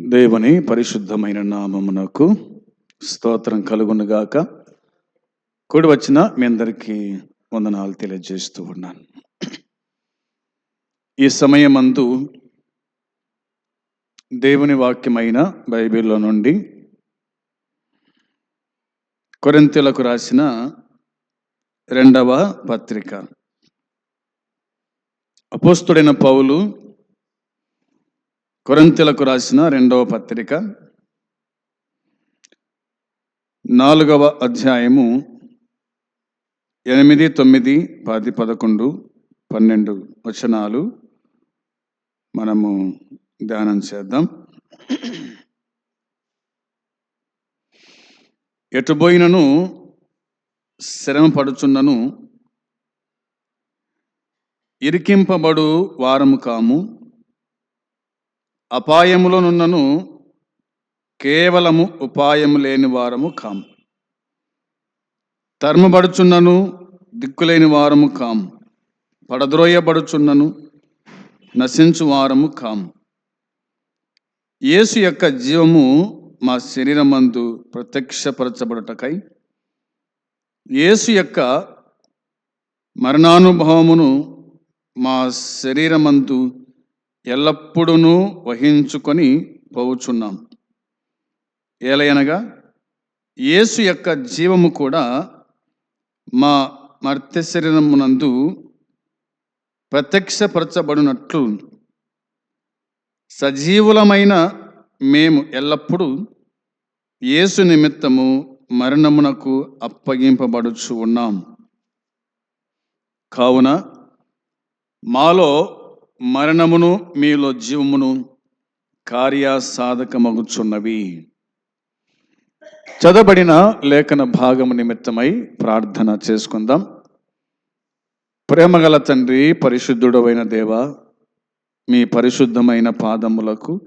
దేవుని పరిశుద్ధమైన నామమునకు స్తోత్రం కలుగునుగాక. కూడి వచ్చిన మీ అందరికీ వందనాలు తెలియజేస్తూ ఉన్నాను. ఈ సమయమందు దేవుని వాక్యమైన బైబిల్లో నుండి కొరింతలకు రాసిన రెండవ పత్రిక. అపోస్తుడైన పౌలు కొరంతిలకు రాసిన రెండవ పత్రిక నాలుగవ అధ్యాయము ఎనిమిది తొమ్మిది పది పదకొండు పన్నెండు వచనాలు మనము ధ్యానం చేద్దాం. ఎటుబోయినను శ్రమ పడుచున్నను ఇరికింపబడు వారము కాము. అపాయములోనున్నను కేవలము ఉపాయము లేని వారము కాము. తర్మబడుచున్నను దిక్కులేని వారము కాము. పడద్రోయబడుచున్నను నశించు వారము కాము. యేసు యొక్క జీవము మా శరీరమందు ప్రత్యక్షపరచబడుటకై యేసు యొక్క మరణానుభవమును మా శరీరమందు ఎల్లప్పుడూ వహించుకొని పోవుచున్నాం. ఏలయనగా యేసు యొక్క జీవము కూడా మా మర్త్య శరీరమునందు ప్రత్యక్షపరచబడినట్లు. సజీవులమైన మేము ఎల్లప్పుడూ యేసు నిమిత్తము మరణమునకు అప్పగింపబడుచు ఉన్నాం. కావున మాలో మరణమును మీలో జీవమును కార్యసాధకమగుచున్నవి. చదవబడిన లేఖన భాగము నిమిత్తమై ప్రార్థన చేసుకుందాం. ప్రేమగల తండ్రి పరిశుద్ధుడవైన దేవ మీ పరిశుద్ధమైన పాదములకు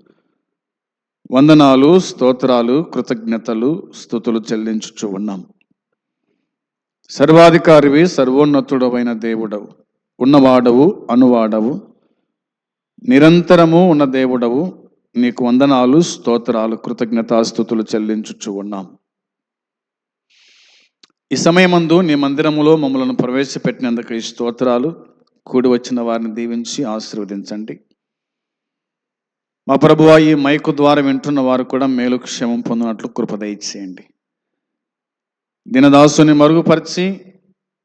వందనాలు స్తోత్రాలు కృతజ్ఞతలు స్థుతులు చెల్లించుచు ఉన్నాం. సర్వాధికారివి సర్వోన్నతుడవైన దేవుడవు ఉన్నవాడవు అనువాడవు. నిరంతరము ఉన్న దేవుడవు నీకు వందనాలు స్తోత్రాలు కృతజ్ఞతాస్థుతులు చెల్లించుచు ఉన్నాం. ఈ సమయమందు నీ మందిరములో మమ్మలను ప్రవేశపెట్టినందుకు ఈ స్తోత్రాలు కూడి వచ్చిన వారిని దీవించి ఆశీర్వదించండి. మా ప్రభువా ఈ మైకు ద్వారా వింటున్న వారు కూడా మేలు క్షేమం పొందినట్లు కృప దయచేయండి. దినదాసుని మరుగుపరిచి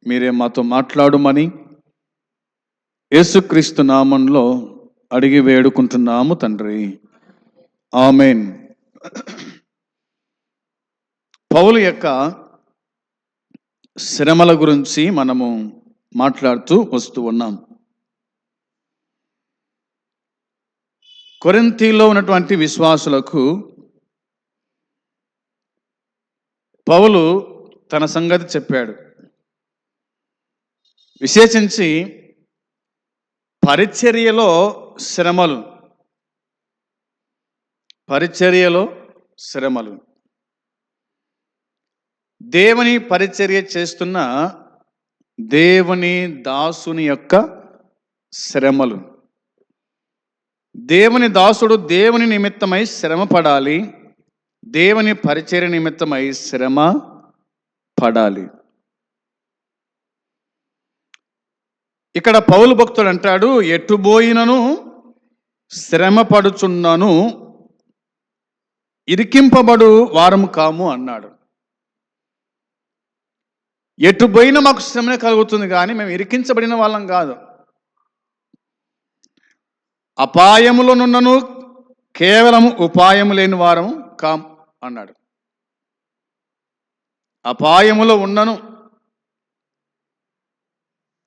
మీరే మాతో మాట్లాడుమని యేసుక్రీస్తు నామంలో అడిగి వేడుకుంటున్నాము తండ్రి. ఆమెన్. పౌలు యొక్క శ్రమల గురించి మనము మాట్లాడుతూ వస్తూ ఉన్నాం. కొరింతీలో ఉన్నటువంటి విశ్వాసులకు పౌలు తన సంగతి చెప్పాడు. విశేషించి పరిచర్యలో శ్రమలు. పరిచర్యలో శ్రమలు. దేవుని పరిచర్య చేస్తున్న దేవుని దాసుని యొక్క శ్రమలు. దేవుని దాసుడు దేవుని నిమిత్తమై శ్రమ పడాలి దేవుని పరిచర్య నిమిత్తమై శ్రమ పడాలి ఇక్కడ పౌలు భక్తుడు అంటాడు ఎటుబోయినను శ్రమపడుచున్నను ఇరికింపబడు వారము కాము అన్నాడు. ఎటు పోయినా మాకు శ్రమ కలుగుతుంది కానీ మేము ఇరికించబడిన వాళ్ళం కాదు. అపాయములోనున్నను కేవలము ఉపాయము లేని వారము కాం అన్నాడు. అపాయములో ఉన్నను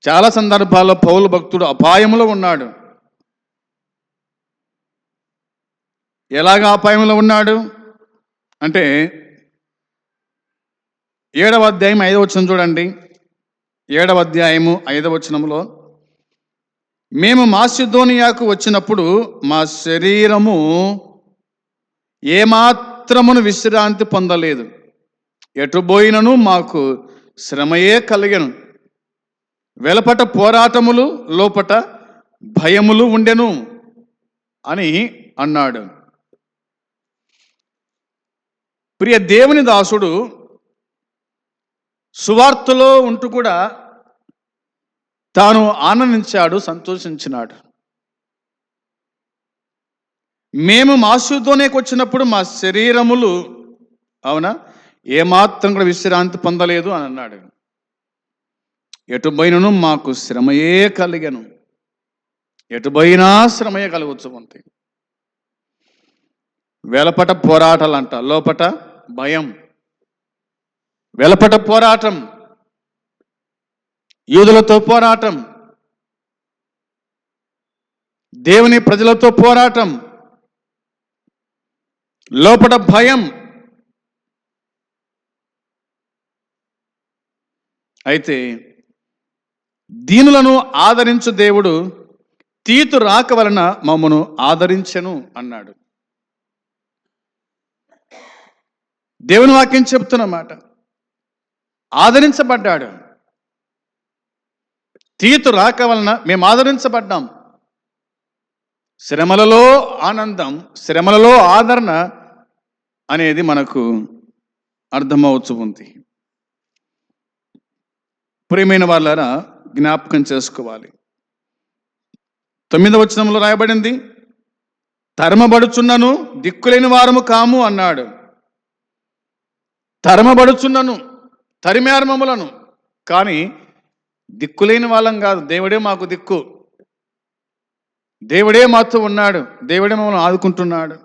చాలా సందర్భాల్లో పౌలు భక్తుడు అపాయములో ఉన్నాడు. ఎలాగ అపాయంలో ఉన్నాడు? అంటే ఏడవ అధ్యాయం ఐదవ వచనం చూడండి. ఏడవ అధ్యాయము ఐదవ వచనంలో మేము మాసిధోనియాకు వచ్చినప్పుడు మా శరీరము ఏమాత్రమును విశ్రాంతి పొందలేదు. ఎటుబోయినను మాకు శ్రమయే కలిగను. వెలపట పోరాటములు లోపట భయములు ఉండెను అని అన్నాడు. ప్రియ దేవుని దాసుడు సువార్తలో ఉంటూ కూడా తాను ఆనందించాడు సంతోషించినాడు. మేము మాసుతోనేకి వచ్చినప్పుడు మా శరీరములు అవునా? ఏమాత్రం కూడా విశ్రాంతి పొందలేదు అని అన్నాడు. ఎటుబైనను మాకు శ్రమయే కలిగను. ఎటుబైనా శ్రమయే కలగవచ్చు అంతే వెలపట పోరాటాలంట. లోపట భయం. వెలపట పోరాటం. యూదులతో పోరాటం. దేవుని ప్రజలతో పోరాటం. లోపట భయం. అయితే దీనులను ఆదరించు దేవుడు తీతు రాక వలన మమ్మను ఆదరించెను అన్నాడు. దేవుని వాక్యం చెప్తున్నమాట ఆదరించబడ్డాడు. తీతు రాక వలన మేము ఆదరించబడ్డాం. శ్రమలలో ఆనందం శ్రమలలో ఆదరణ అనేది మనకు అర్థమవుతూ ఉంది. ప్రియమైన వాళ్ళారా జ్ఞాపకం చేసుకోవాలి. తొమ్మిదవ వచనంలో రాయబడింది తరమబడుచున్నను దిక్కులేని వారము కాము అన్నాడు. తరమబడుచున్నను తరిమేర్మములను కానీ దిక్కులేని వాళ్ళం కాదు దేవుడే మాకు దిక్కు. దేవుడే మాతో ఉన్నాడు దేవుడే మమ్మల్ని ఆదుకుంటున్నాడు.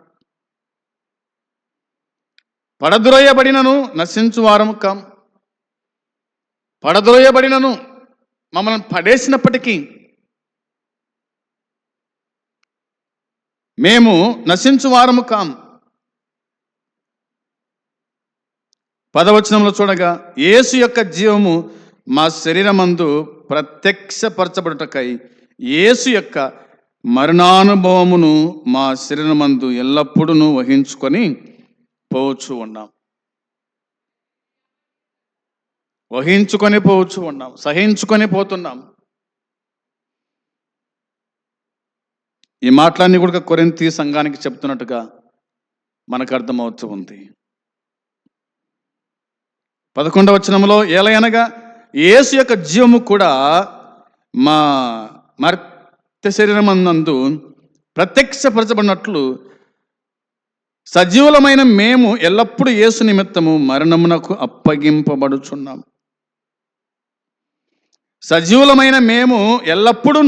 పడద్రోయబడినను నశించు వారము కాం. పడద్రోయబడినను మమ్మల్ని పడేసినప్పటికీ మేము నశించు వారము కాం. పదవచనంలో చూడగా యేసు యొక్క జీవము మా శరీరమందు ప్రత్యక్షపరచబడుటకై యేసు యొక్క మరణానుభవమును మా శరీరమందు ఎల్లప్పుడూ వహించుకొని పోవచ్చు ఉన్నాం వహించుకొని పోవచ్చు ఉన్నాం సహించుకొని పోతున్నాం. ఈ మాటలన్నీ కూడా కొరింతి సంఘానికి చెప్తున్నట్టుగా మనకు అర్థమవుతూ ఉంది. పదకొండవ వచనంలో ఏలయనగా యేసు యొక్క జీవము కూడా మా మర్త్య శరీరమందు ప్రత్యక్షపరచబడినట్లు సజీవులమైన మేము ఎల్లప్పుడూ యేసు నిమిత్తము మరణమునకు అప్పగింపబడుచున్నాం. సజీవులమైన మేము ఎల్లప్పుడూ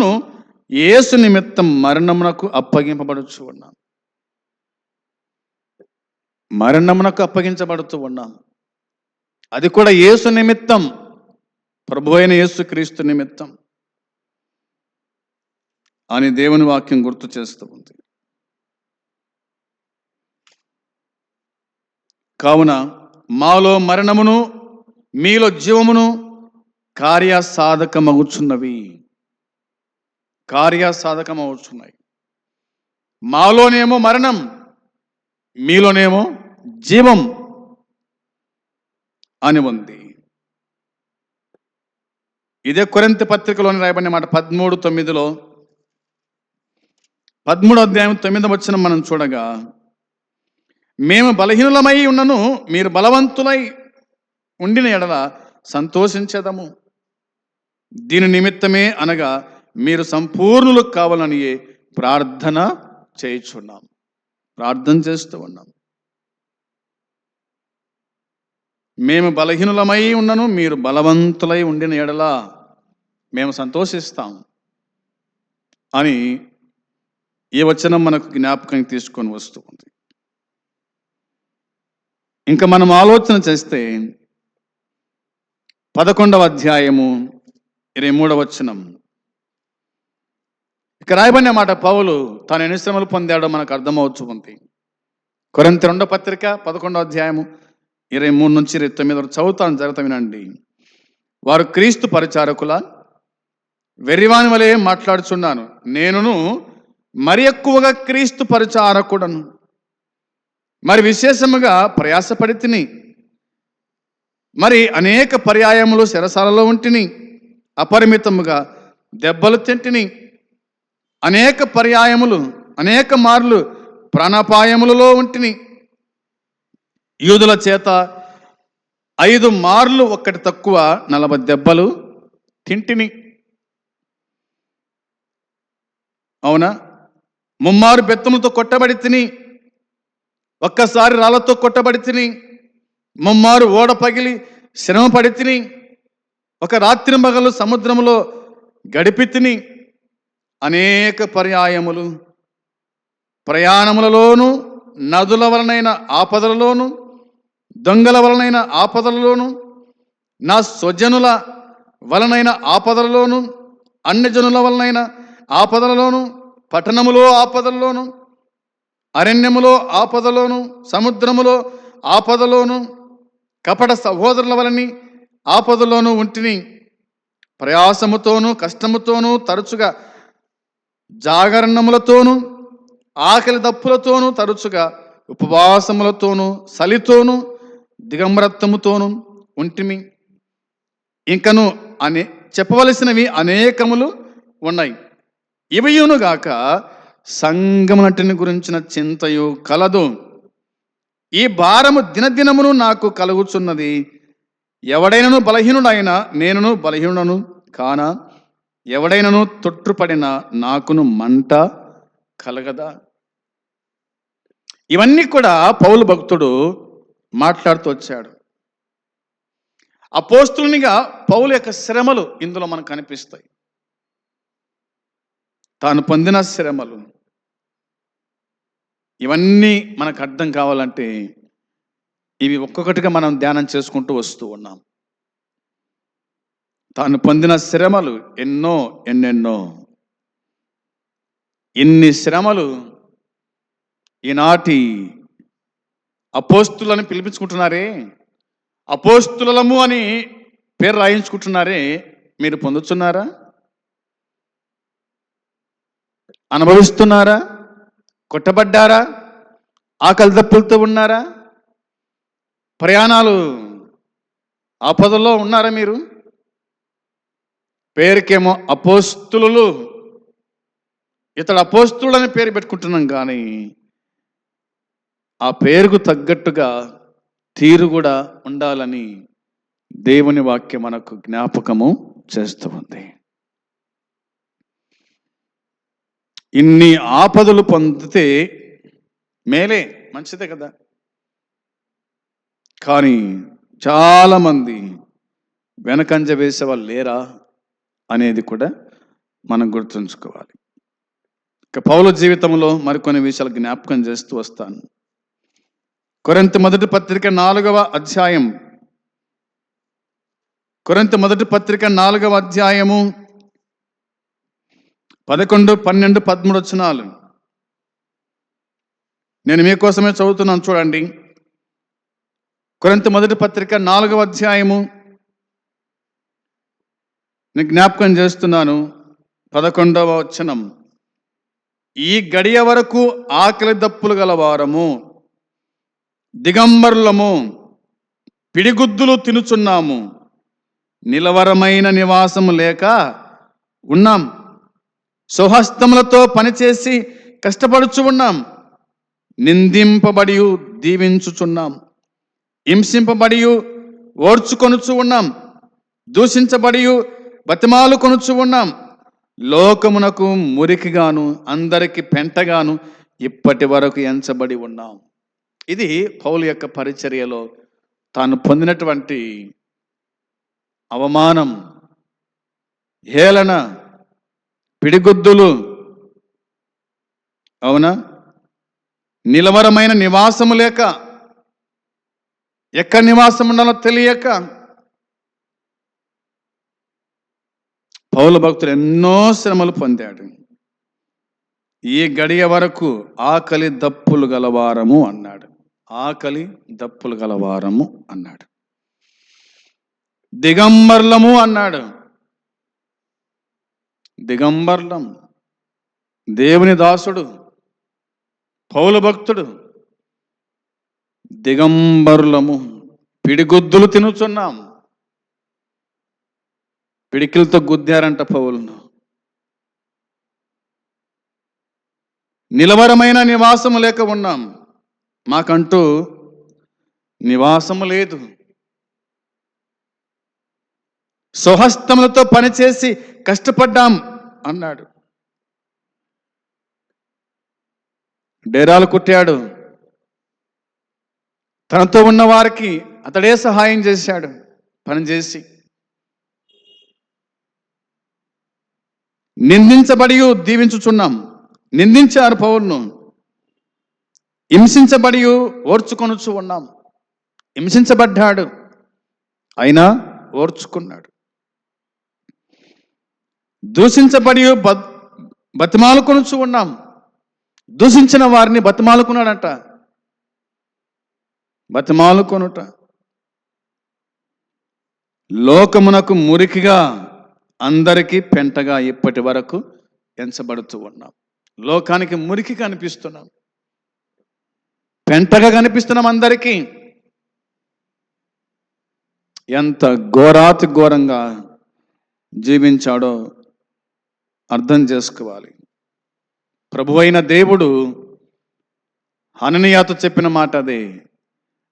యేసు నిమిత్తం మరణమునకు అప్పగింపబడుచు ఉన్నాం. మరణమునకు అప్పగించబడుతూ ఉన్నాం. అది కూడా యేసు నిమిత్తం ప్రభు అయిన యేసు క్రీస్తు నిమిత్తం. అని దేవుని వాక్యం గుర్తు చేస్తూ ఉంది. కావున మాలో మరణమును మీలో జీవమును కార్యసాధకమగుచున్నవి. కార్యసాధకమవుచున్నాయి మాలోనేమో మరణం మీలోనేమో జీవం అని ఉంది. ఇదే కొరింత పత్రికలోని రాయబడిన మాట పదమూడు తొమ్మిదిలో. పదమూడు అధ్యాయం తొమ్మిది వచ్చిన మనం చూడగా మేము బలహీనులమై ఉన్నను మీరు బలవంతులై ఉండిన ఎడల సంతోషించదము. దీని నిమిత్తమే అనగా మీరు సంపూర్ణులు కావాలని ప్రార్థన చేయించున్నాం. ప్రార్థన చేస్తూ ఉన్నాం. మేము బలహీనులమై ఉన్నను మీరు బలవంతులై ఉండిన ఎడలా మేము సంతోషిస్తాం అని ఈ వచనం మనకు జ్ఞాపకం తీసుకొని వస్తూ ఉంది. ఇంకా మనం ఆలోచన చేస్తే పదకొండవ అధ్యాయము ఇరవై మూడవ వచనం. ఇక రాయబడిన మాట పౌలు తాను ఎన్ని శ్రమలు పొందాడో మనకు అర్థమవచ్చు ఉంది కొరంత రెండో పత్రిక పదకొండవ అధ్యాయము ఇరవై మూడు నుంచి ఇరవై తొమ్మిది వరకు చదువుతాను జరుగుతా వినండి. వారు క్రీస్తు పరిచారకుల వెర్రివాని వలె మాట్లాడుచున్నాను. నేనును మరి ఎక్కువగా క్రీస్తు పరిచారకుడను. మరి విశేషముగా ప్రయాసపడి తిని. మరి అనేక పర్యాయములు శిరసాలలో ఉంటిని. అపరిమితముగా దెబ్బలు తింటిని. అనేక పర్యాయములు అనేక మార్లు ప్రాణాపాయములలో ఉంటిని. యూదుల చేత ఐదు మార్లు ఒక్కటి తక్కువ నలభై దెబ్బలు తింటిని. అవునా? ముమ్మారు బెత్తములతో కొట్టబడి తిని ఒక్కసారి రాళ్ళతో కొట్టబడి తిని ముమ్మారు ఓడ పగిలి శ్రమ పడి తిని ఒక రాత్రి మగలు సముద్రములో గడిపితిని అనేక పర్యాయములు. ప్రయాణములలోను నదుల వలనైన ఆపదలలోను దొంగల వలనైన ఆపదలలోను నా స్వజనుల వలనైన ఆపదలలోను అన్యజనుల వలనైన ఆపదలలోను పట్టణములో ఆపదలలోను అరణ్యములో ఆపదలోను సముద్రములో ఆపదలోను కపట సహోదరుల వలని ఆపదలోనూ ఉంటిని ప్రయాసముతోనూ కష్టముతోనూ తరచుగా జాగరణములతోనూ ఆకలి దప్పులతోనూ తరచుగా ఉపవాసములతోనూ సలితోనూ దిగంబరత్వముతోనూ ఉంటిమి. ఇంకను అనే చెప్పవలసినవి అనేకములు ఉన్నాయి. ఇవయునుగాక సంగమునటిని గురించిన చింతయు కలదు. ఈ భారము దినదినమును నాకు కలుగుచున్నది ఎవడైనను బలహీనుడైనా నేనును బలహీనుడను. కాన ఎవడైనను తొట్టుపడిన నాకును మంట కలగదా? ఇవన్నీ కూడా పౌలు భక్తుడు మాట్లాడుతూ వచ్చాడు. అపోస్తునిగా పౌలు యొక్క శ్రమలు ఇందులో మనకు కనిపిస్తాయి. తాను పొందిన శ్రమలు. ఇవన్నీ మనకు అర్థం కావాలంటే ఇవి ఒక్కొక్కటిగా మనం ధ్యానం చేసుకుంటూ వస్తూ ఉన్నాం. తాను పొందిన శ్రమలు ఎన్నో ఎన్నెన్నో. ఇన్ని శ్రమలు ఈనాటి అపోస్తులని పిలిపించుకుంటున్నారే అపోస్తులము అని పేరు రాయించుకుంటున్నారే మీరు పొందుతున్నారా? అనుభవిస్తున్నారా? కొట్టబడ్డారా? ఆకలి దప్పులతో ఉన్నారా? ప్రయాణాలు ఆపదల్లో ఉన్నారా మీరు? పేరుకేమో అపోస్తులు. ఇతడు అపోస్తులని పేరు పెట్టుకుంటున్నాం కానీ ఆ పేరుకు తగ్గట్టుగా తీరు కూడా ఉండాలని దేవుని వాక్యం మనకు జ్ఞాపకము చేస్తూ ఉంది. ఇన్ని ఆపదలు పొందితే మేలే మంచిదే కదా. కానీ చాలామంది వెనకంజ వేసే వాళ్ళు లేరా అనేది కూడా మనం గుర్తుంచుకోవాలి. ఇక పౌల జీవితంలో మరికొన్ని విషయాలు జ్ఞాపకం చేస్తూ వస్తాను. కొరంత మొదటి పత్రిక నాలుగవ అధ్యాయం. కొరంత మొదటి పత్రిక నాలుగవ అధ్యాయము పదకొండు పన్నెండు పదమూడు వచనాలు. నేను మీకోసమే చదువుతున్నాను చూడండి. కొరింత మొదటి పత్రిక నాలుగవ అధ్యాయము. నేను జ్ఞాపకం చేస్తున్నాను పదకొండవ వచనం. ఈ గడియ వరకు ఆకలి దప్పులు గలవారము దిగంబరులము పిడిగుద్దులు తినుచున్నాము నిలవరమైన నివాసము లేక ఉన్నాం. స్వహస్తములతో పనిచేసి కష్టపడుచు ఉన్నాం నిందింపబడి దీవించుచున్నాం. హింసింపబడి ఓర్చుకొనుచు ఉన్నాం దూషించబడి బతిమాలు కొనుచు ఉన్నాం. లోకమునకు మురికిగాను అందరికి పెంటగాను ఇప్పటి వరకు ఎంచబడి ఉన్నాం. ఇది పౌలు యొక్క పరిచర్యలో తాను పొందినటువంటి అవమానం హేళన పిడిగుద్దులు అవునా? నిలవరమైన నివాసము లేక ఎక్కడ నివాసం ఉండాలో తెలియక పౌల భక్తులు ఎన్నో శ్రమలు పొందాడు. ఈ గడియ వరకు ఆకలి దప్పులు గలవారము అన్నాడు. ఆకలి దప్పులు గలవారము అన్నాడు. దిగంబర్లము అన్నాడు. దిగంబర్లం దేవుని దాసుడు పౌల భక్తుడు దిగంబరులము పిడిగుద్దులు తినుచున్నాం. పిడికిలతో గుద్దారంట పౌలను. నిలవరమైన నివాసము లేక ఉన్నాం. మాకంటూ నివాసము లేదు. స్వహస్తములతో పనిచేసి కష్టపడ్డాం అన్నాడు. డేరాలు కుట్టాడు. తనతో ఉన్న వారికి అతడే సహాయం చేశాడు. పనిచేసి నిందించబడి దీవించుచున్నాం. నిందించారు పౌరును హింసించబడి ఓర్చుకొనుచు ఉన్నాం. హింసించబడ్డాడు. అయినా ఓర్చుకున్నాడు. దూషించబడి బ- బతిమాలుకొనుచు ఉన్నాం. దూషించిన వారిని బతిమాలుకున్నాడట. బతిమాలు కొనుట లోకమునకు మురికిగా అందరికీ పెంటగా ఇప్పటి వరకు ఎంచబడుతూ ఉన్నాం. లోకానికి మురికి కనిపిస్తున్నాం. పెంటగా కనిపిస్తున్నాం అందరికీ. ఎంత ఘోరాతి ఘోరంగా జీవించాడో అర్థం చేసుకోవాలి. ప్రభువైన దేవుడు హననీయాతో చెప్పిన మాట అదే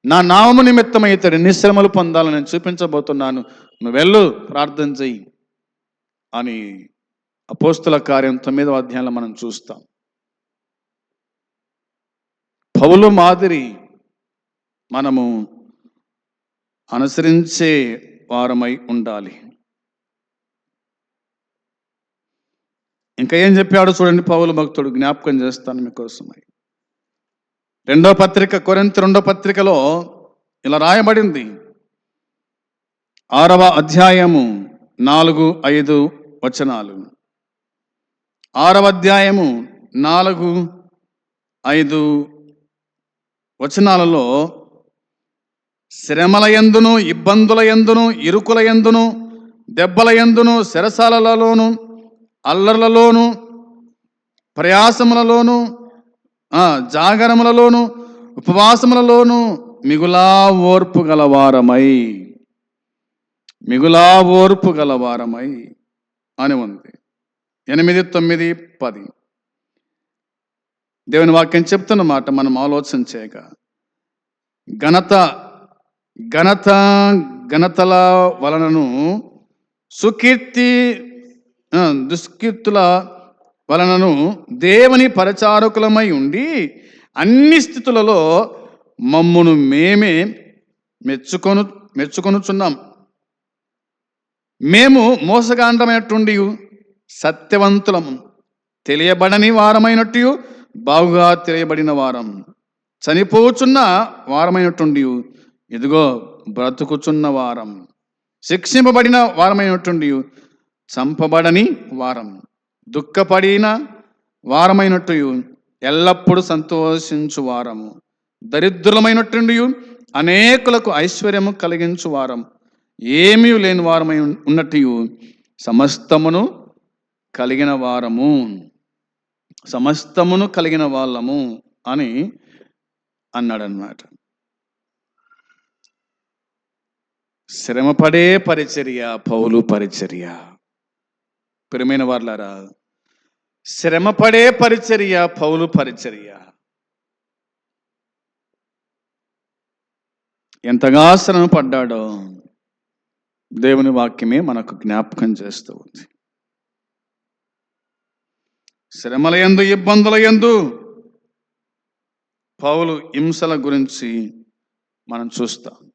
నా నామము నిమిత్తమై ఇతడు నిశ్రమలు పొందాలని నేను చూపించబోతున్నాను. నువ్వు వెళ్ళు ప్రార్థన చెయ్యి అని అపోస్తుల కార్యం తొమ్మిదవ అధ్యాయంలో మనం చూస్తాం. పౌలు మాదిరి మనము అనుసరించే వారమై ఉండాలి. ఇంకా ఏం చెప్పాడు చూడండి పౌలు భక్తుడు జ్ఞాపకం చేస్తాను మీకోసమై. రెండో పత్రిక కొరింత రెండో పత్రికలో ఇలా రాయబడింది. ఆరవ అధ్యాయము నాలుగు ఐదు వచనాలు. ఆరవ అధ్యాయము నాలుగు ఐదు వచనాలలో శ్రమల ఎందును ఇబ్బందుల ఎందును ఇరుకుల ఎందును దెబ్బల ఎందును శరసాలలోను అల్లర్లలోను ప్రయాసములలోను జాగరములలోను ఉపవాసములలోను మిగులా ఓర్పు గలవారమై. మిగులా ఓర్పు గలవారమై అని ఉంది. ఎనిమిది తొమ్మిది పది. దేవుని వాక్యం చెప్తున్నమాట మనం ఆలోచన చేయక. ఘనత ఘనత ఘనతల వలనను సుకీర్తి దుష్కీర్తుల వలనను దేవుని పరిచారకులమై ఉండి అన్ని స్థితులలో మమ్మును మేమే మెచ్చుకొను మెచ్చుకొనుచున్నాం. మేము మోసగాండమైనట్టుండి సత్యవంతులము తెలియబడని వారమైనట్టు బాగుగా తెలియబడిన వారం. చనిపోచున్న వారమైనట్టుండి ఇదిగో బ్రతుకుచున్న వారం. శిక్షింపబడిన వారమైనట్టుండి చంపబడని వారం. దుఃఖపడిన వారమైనట్టు ఎల్లప్పుడూ సంతోషించు వారము. దరిద్రులమైనట్టుండి అనేకులకు ఐశ్వర్యము కలిగించు వారం ఏమీ లేని వారమై ఉన్నట్టు సమస్తమును కలిగిన వారము. సమస్తమును కలిగిన వాళ్ళము అని అన్నాడన్నమాట. శ్రమపడే పరిచర్య పౌలు పరిచర్య. ప్రియమైన వాళ్ళారా శ్రమపడే పరిచర్య పౌలు పరిచర్య. ఎంతగా శ్రమ పడ్డాడో దేవుని వాక్యమే మనకు జ్ఞాపకం చేస్తూ ఉంది. శ్రమల ఎందు ఇబ్బందుల ఎందు పౌలు హింసల గురించి మనం చూస్తాం.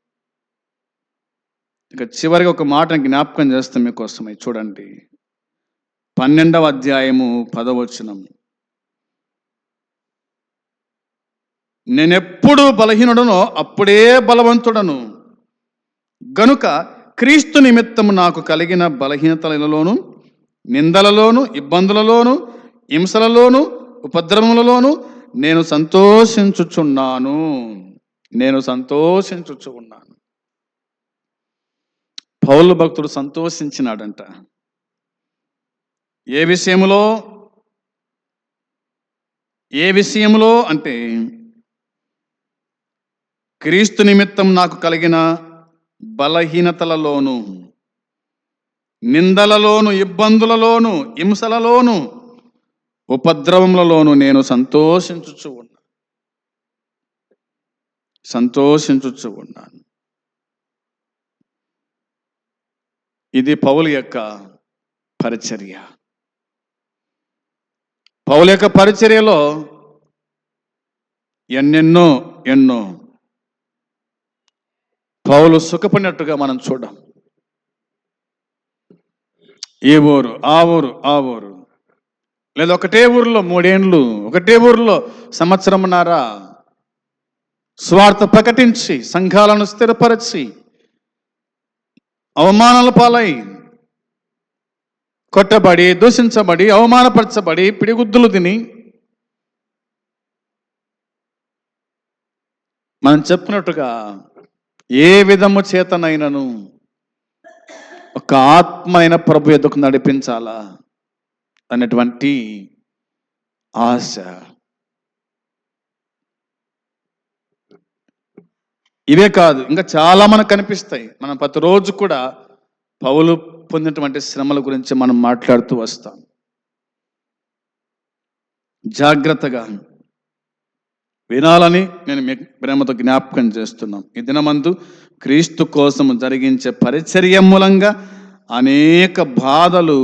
ఇక చివరికి ఒక మాటను జ్ఞాపకం చేస్తాం మీకోసమై. చూడండి. పన్నెండవ అధ్యాయము పదవచనం నేనెప్పుడు బలహీనుడనో అప్పుడే బలవంతుడను. గనుక క్రీస్తు నిమిత్తము నాకు కలిగిన బలహీనతలలోను నిందలలోను ఇబ్బందులలోను హింసలలోను ఉపద్రవములలోను నేను సంతోషించుచున్నాను. నేను సంతోషించుచున్నాను. పౌలు భక్తుడు సంతోషించినాడంట. ఏ విషయంలో ఏ విషయంలో అంటే క్రీస్తు నిమిత్తం నాకు కలిగిన బలహీనతలలోను నిందలలోను ఇబ్బందులలోను హింసలలోను ఉపద్రవములలోను నేను సంతోషించుచు ఉన్నాను సంతోషించుచు ఉన్నాను. ఇది పౌలు యొక్క పరిచర్య. పౌల యొక్క పరిచర్యలో ఎన్నెన్నో ఎన్నో. పౌలు సుఖపడినట్టుగా మనం చూడం ఏ ఊరు? ఆ ఊరు ఆ ఊరు. లేదా ఒకటే ఊరిలో మూడేండ్లు ఒకటే ఊరిలో సంవత్సరంన్నారా స్వార్థ ప్రకటించి సంఘాలను స్థిరపరచి అవమానాల పాలై కొట్టబడి దూషించబడి అవమానపరచబడి పిడిగుద్దులు తిని మనం చెప్పుకున్నట్టుగా ఏ విధము చేతనైనను ఒక ఆత్మ అయిన ప్రభు ఎదుకు నడిపించాలా అనేటువంటి ఆశ. ఇవే కాదు ఇంకా చాలా మనకు కనిపిస్తాయి. మనం ప్రతిరోజు కూడా పౌలు పొందినటువంటి శ్రమల గురించి మనం మాట్లాడుతూ వస్తాం. జాగ్రత్తగా వినాలని నేను మీ ప్రేమతో జ్ఞాపకం చేస్తున్నాం. ఈ దినమందు క్రీస్తు కోసం జరిగించే పరిచర్య మూలంగా అనేక బాధలు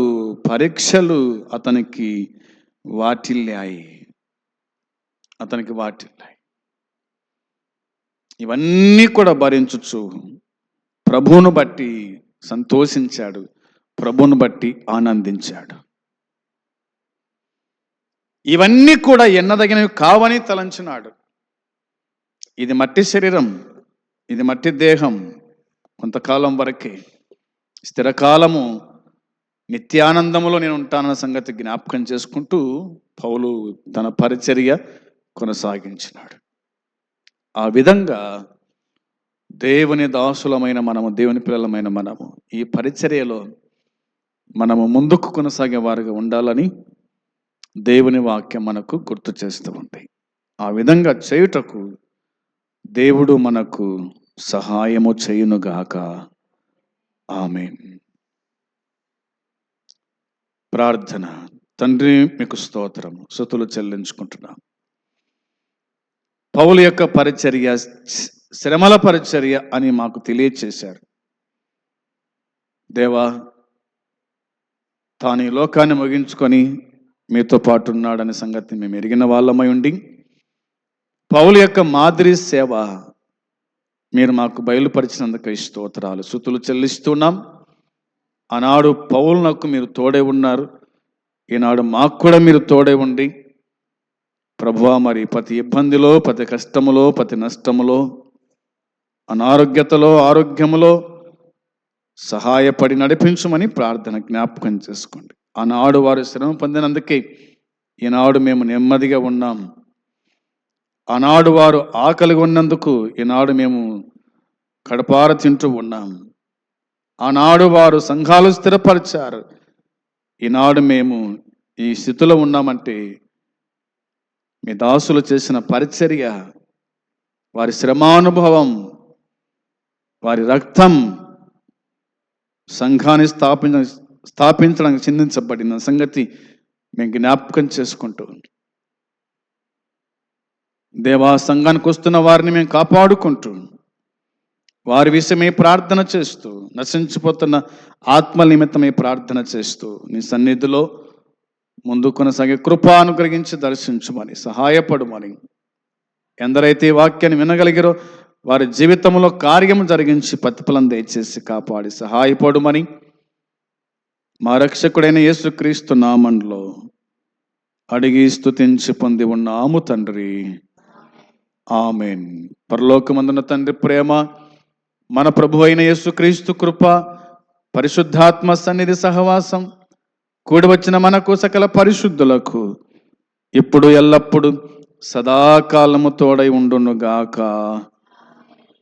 పరీక్షలు అతనికి వాటిల్లాయి. అతనికి వాటిల్లాయి. ఇవన్నీ కూడా భరించచ్చు ప్రభువును బట్టి సంతోషించాడు. ప్రభుని బట్టి ఆనందించాడు. ఇవన్నీ కూడా ఎన్నదగినవి కావని తలంచినాడు. ఇది మట్టి శరీరం ఇది మట్టి దేహం. కొంతకాలం వరకే స్థిరకాలము నిత్యానందములో నేను ఉంటానన్న సంగతి జ్ఞాపకం చేసుకుంటూ పౌలు తన పరిచర్య కొనసాగించినాడు. ఆ విధంగా దేవుని దాసులమైన మనము దేవుని పిల్లలమైన మనము ఈ పరిచర్యలో మనము ముందుకు కొనసాగే వారిగా ఉండాలని దేవుని వాక్యం మనకు గుర్తు చేస్తూ ఉంది. ఆ విధంగా చేయుటకు దేవుడు మనకు సహాయము చేయునుగాక ఆమె ప్రార్థన. తండ్రి మీకు స్తోత్రము. శృతులు చెల్లించుకుంటున్నాం. పౌలు యొక్క పరిచర్య శ్రమల పరిచర్య అని మాకు తెలియచేశారు. దేవా తాను ఈ లోకాన్ని ముగించుకొని మీతో పాటు ఉన్నాడనే సంగతి మేము ఎరిగిన వాళ్ళమై ఉండి పౌలు యొక్క మాదిరి సేవ మీరు మాకు బయలుపరిచినందుకు ఈ స్తోత్రాలు. శృతులు చెల్లిస్తున్నాం. ఆనాడు పౌలునకు మీరు తోడే ఉన్నారు. ఈనాడు మాకు కూడా మీరు తోడే ఉండి ప్రభువా మరి ప్రతి ఇబ్బందిలో ప్రతి కష్టములో ప్రతి నష్టములో అనారోగ్యతలో ఆరోగ్యములో సహాయపడి నడిపించమని ప్రార్థన జ్ఞాపకం చేసుకోండి. ఆనాడు వారు శ్రమ పొందినందుకే ఈనాడు మేము నెమ్మదిగా ఉన్నాం. ఆనాడు వారు ఆకలి ఉన్నందుకు ఈనాడు మేము కడపార తింటూ ఉన్నాం. ఆనాడు వారు సంఘాలు స్థిరపరిచారు. ఈనాడు మేము ఈ స్థితిలో ఉన్నామంటే మీ దాసులు చేసిన పరిచర్య వారి శ్రమానుభవం వారి రక్తం సంఘాన్ని స్థాపించ స్థాపించడానికి చిందించబడిన సంగతి మేము జ్ఞాపకం చేసుకుంటూ దేవా సంఘానికి వస్తున్న వారిని మేము కాపాడుకుంటూ వారి విషయమే ప్రార్థన చేస్తూ నశించిపోతున్న ఆత్మ నిమిత్తమే ప్రార్థన చేస్తూ నీ సన్నిధిలో ముందు కొనసాగే కృప అనుగ్రహించి దర్శించమని సహాయపడమని ఎందరైతే ఈ వాక్యాన్ని వినగలిగారో వారి జీవితంలో కార్యము జరిగించి ప్రతిఫలం దయచేసి కాపాడి సహాయపడమని మా రక్షకుడైన యేసుక్రీస్తు నామంలో అడిగి స్థుతించి పొంది ఉన్నాము తండ్రి. ఆమెన్. పరలోకమందున తండ్రి ప్రేమ మన ప్రభు అయిన యేసుక్రీస్తు కృప పరిశుద్ధాత్మ సన్నిధి సహవాసం కూడి వచ్చిన మనకు సకల పరిశుద్ధులకు ఇప్పుడు ఎల్లప్పుడు సదాకాలము తోడై ఉండునుగాక.